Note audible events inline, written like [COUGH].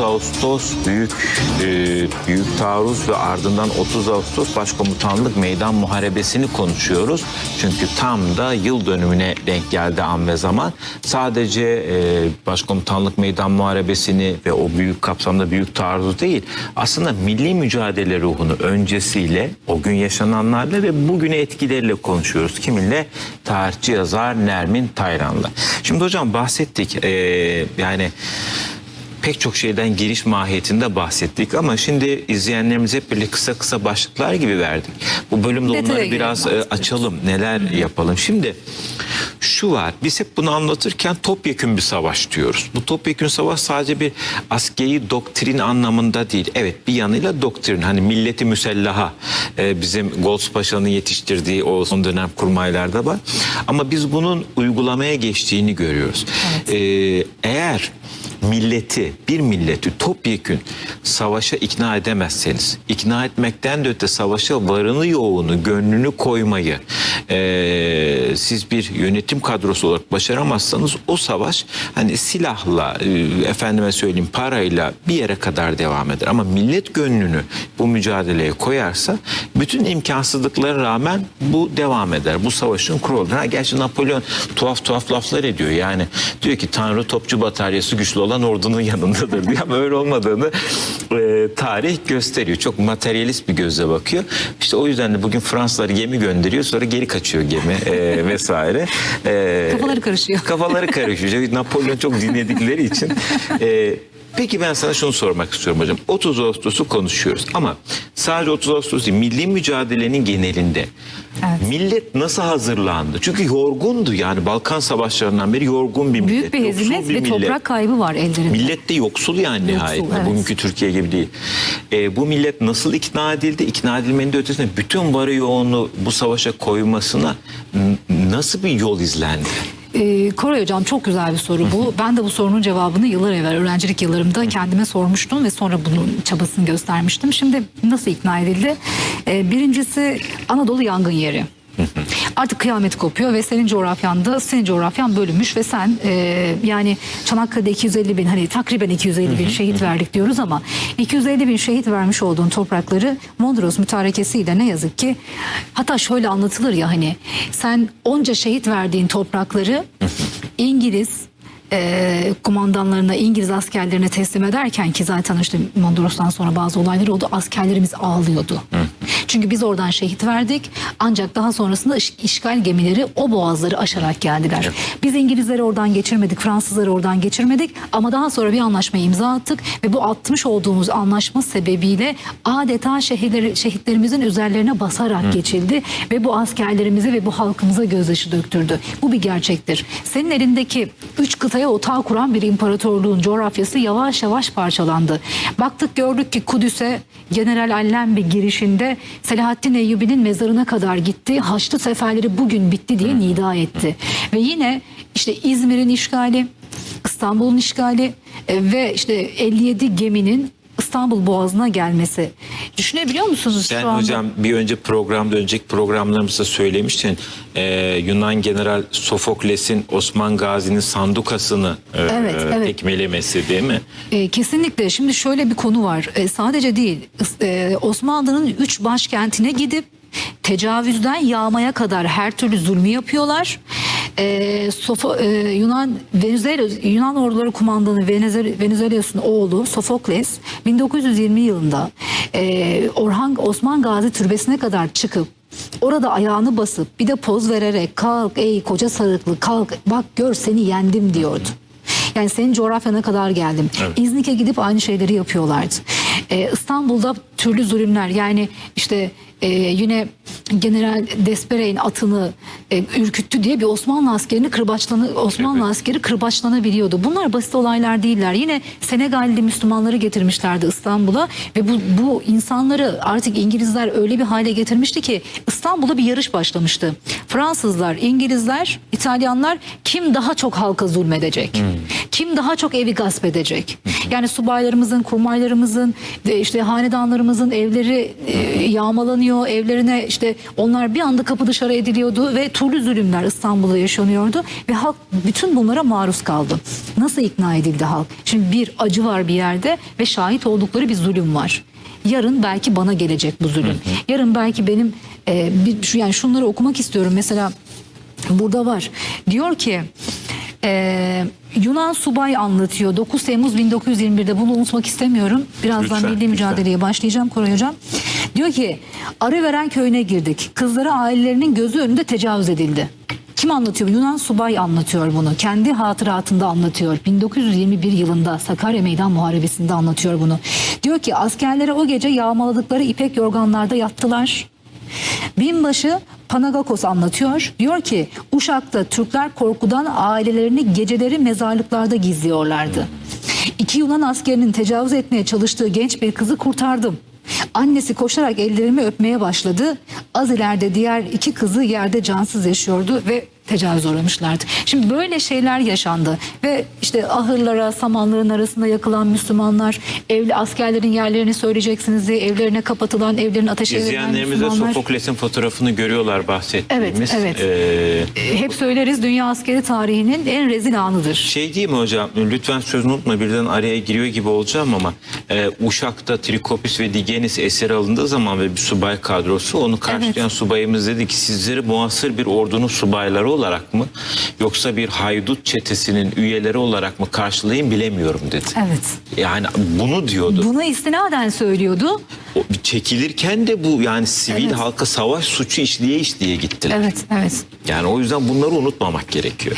Ağustos büyük e, büyük taarruz ve ardından 30 Ağustos Başkomutanlık Meydan Muharebesini konuşuyoruz. Çünkü tam da yıl dönümüne denk geldi an ve zaman. Sadece e, Başkomutanlık Meydan Muharebesini ve o büyük kapsamda büyük taarruz değil. Aslında milli mücadele ruhunu öncesiyle, o gün yaşananlarla ve bugüne etkileriyle konuşuyoruz. Kiminle? Tarihçi yazar Nermin Tayran'la. Şimdi hocam bahsettik. e, yani pek çok şeyden giriş mahiyetinde bahsettik ama şimdi izleyenlerimiz hep böyle kısa kısa başlıklar gibi verdik. Bu bölümde Detaya onları biraz e, açalım. Neler yapalım? Şimdi şu var. Biz hep bunu anlatırken topyekün bir savaş diyoruz. Bu topyekün savaş sadece bir askeri doktrin anlamında değil. Evet bir yanıyla doktrin. Hani milleti müsellaha e, bizim Golds Paşa'nın yetiştirdiği o son dönem kurmaylarda var. Ama biz bunun uygulamaya geçtiğini görüyoruz. E, eğer milleti, bir milleti topyekün savaşa ikna edemezseniz, ikna etmekten de öte savaşa varını yoğunu, gönlünü koymayı eee, siz bir yönetim kadrosu olarak başaramazsanız o savaş hani silahla, e, efendime söyleyeyim parayla bir yere kadar devam eder. Ama millet gönlünü bu mücadeleye koyarsa bütün imkansızlıklara rağmen bu devam eder. Bu savaşın kuralı. Ha, gerçi Napolyon tuhaf tuhaf laflar ediyor. Yani diyor ki Tanrı topçu bataryası güçlü olan ordunun yanındadır diyor. Ama öyle olmadığını e, tarih gösteriyor. Çok materyalist bir gözle bakıyor. İşte o yüzden de bugün Fransızlar gemi gönderiyor sonra geri kaçıyor gemi e, [LAUGHS] vesaire. E, Kafaları karışıyor. Kafaları karışıyor. Napolyon çok dinledikleri için. E, Peki ben sana şunu sormak istiyorum hocam. 30 Ağustos'u konuşuyoruz ama sadece 30 Ağustos değil, milli mücadelenin genelinde Evet. millet nasıl hazırlandı? Çünkü yorgundu yani Balkan savaşlarından beri yorgun bir millet. Büyük bir hezimet ve millet. toprak kaybı var ellerinde. Millet de yoksul yani nihayet. evet. Bugünkü Türkiye gibi değil. E, bu millet nasıl ikna edildi? İkna edilmenin de ötesinde bütün varı yoğunu bu savaşa koymasına nasıl bir yol izlendi? Ee, Koray Hocam çok güzel bir soru bu. Ben de bu sorunun cevabını yıllar evvel öğrencilik yıllarımda kendime sormuştum ve sonra bunun çabasını göstermiştim. Şimdi nasıl ikna edildi? Ee, birincisi Anadolu yangın yeri. Artık kıyamet kopuyor ve senin coğrafyanda senin coğrafyan bölünmüş ve sen e, yani Çanakkale'de 250 bin hani takriben 250 bin şehit verdik diyoruz ama 250 bin şehit vermiş olduğun toprakları Mondros mütarekesiyle ne yazık ki hatta şöyle anlatılır ya hani sen onca şehit verdiğin toprakları İngiliz e, kumandanlarına, İngiliz askerlerine teslim ederken ki zaten işte Mondros'tan sonra bazı olaylar oldu. Askerlerimiz ağlıyordu. Çünkü biz oradan şehit verdik. Ancak daha sonrasında iş- işgal gemileri o boğazları aşarak geldiler. Biz İngilizleri oradan geçirmedik, Fransızları oradan geçirmedik ama daha sonra bir anlaşmaya imza attık ve bu atmış olduğumuz anlaşma sebebiyle adeta şehirleri, şehitlerimizin üzerlerine basarak geçildi ve bu askerlerimize ve bu halkımıza gözyaşı döktürdü. Bu bir gerçektir. Senin elindeki üç kıtaya otağı kuran bir imparatorluğun coğrafyası yavaş yavaş parçalandı. Baktık gördük ki Kudüs'e General Allenby girişinde Selahaddin Eyyubi'nin mezarına kadar gitti. Haçlı seferleri bugün bitti diye nida etti. Ve yine işte İzmir'in işgali, İstanbul'un işgali e, ve işte 57 geminin İstanbul Boğazı'na gelmesi. Düşünebiliyor musunuz Sen şu anda? hocam bir önce programda önceki programlarımızda söylemiştin e, Yunan General Sofokles'in Osman Gazi'nin sandukasını e, Evet, evet. tekmelemesi değil mi? E, kesinlikle. Şimdi şöyle bir konu var. E, sadece değil. Is- e, Osmanlı'nın üç başkentine gidip tecavüzden yağmaya kadar her türlü zulmü yapıyorlar. E, Sofo- e, Yunan Venezuela Yunan orduları kumandanı Venezuela, Venizelos'un oğlu Sofokles 1920 yılında e, Orhan Osman Gazi türbesine kadar çıkıp Orada ayağını basıp bir de poz vererek kalk ey koca sarıklı kalk bak gör seni yendim diyordu. Yani senin coğrafyana kadar geldim. İznik'e gidip aynı şeyleri yapıyorlardı. Ee, İstanbul'da türlü zulümler yani işte e, yine General Despere'in atını e, ürküttü diye bir Osmanlı askerini kırbaçlanı Osmanlı Evet. askeri kırbaçlanabiliyordu. Bunlar basit olaylar değiller. Yine Senegalli Müslümanları getirmişlerdi İstanbul'a ve bu bu insanları artık İngilizler öyle bir hale getirmişti ki İstanbul'da bir yarış başlamıştı. Fransızlar, İngilizler, İtalyanlar kim daha çok halka zulmedecek? Kim daha çok evi gasp edecek? Yani subaylarımızın, kurmaylarımızın, ve işte hanedanlarımızın evleri e, yağmalanıyor. Evlerine işte onlar bir anda kapı dışarı ediliyordu ve türlü zulümler İstanbul'da yaşanıyordu ve halk bütün bunlara maruz kaldı. Nasıl ikna edildi halk? Şimdi bir acı var bir yerde ve şahit oldukları bir zulüm var. Yarın belki bana gelecek bu zulüm. Yarın belki benim e, bir, şu yani şunları okumak istiyorum. Mesela burada var. Diyor ki e, Yunan subay anlatıyor. 9 Temmuz 1921'de bunu unutmak istemiyorum. Birazdan Lütfen, milli mücadeleye başlayacağım Koray Hocam. Diyor ki arı veren köyüne girdik. Kızlara ailelerinin gözü önünde tecavüz edildi. Kim anlatıyor? Yunan subay anlatıyor bunu. Kendi hatıratında anlatıyor. 1921 yılında Sakarya Meydan Muharebesi'nde anlatıyor bunu. Diyor ki askerlere o gece yağmaladıkları ipek yorganlarda yattılar. Binbaşı Panagakos anlatıyor. Diyor ki Uşak'ta Türkler korkudan ailelerini geceleri mezarlıklarda gizliyorlardı. İki Yunan askerinin tecavüz etmeye çalıştığı genç bir kızı kurtardım. Annesi koşarak ellerimi öpmeye başladı. Az ileride diğer iki kızı yerde cansız yaşıyordu ve tecavüz uğramışlardı. Şimdi böyle şeyler yaşandı ve işte ahırlara, samanların arasında yakılan Müslümanlar, evli askerlerin yerlerini söyleyeceksiniz diye evlerine kapatılan, evlerin ateşe verilen İzleyenlerimiz de Müslümanlar. Sofokles'in fotoğrafını görüyorlar bahsettiğimiz. Evet, evet. Ee, Hep söyleriz dünya askeri tarihinin en rezil anıdır. Şey değil mi hocam? Lütfen sözünü unutma birden araya giriyor gibi olacağım ama e, Uşak'ta Trikopis ve Digenis esir alındığı zaman ve bir subay kadrosu onu karşılayan subayımız dedi ki sizleri muasır bir ordunun subayları olarak mı yoksa bir haydut çetesinin üyeleri olarak mı karşılayın bilemiyorum dedi. Evet. Yani bunu diyordu. Buna istinaden söylüyordu. O çekilirken de bu yani sivil Evet. halka savaş suçu işleye işleye gittiler. Evet, evet. Yani o yüzden bunları unutmamak gerekiyor.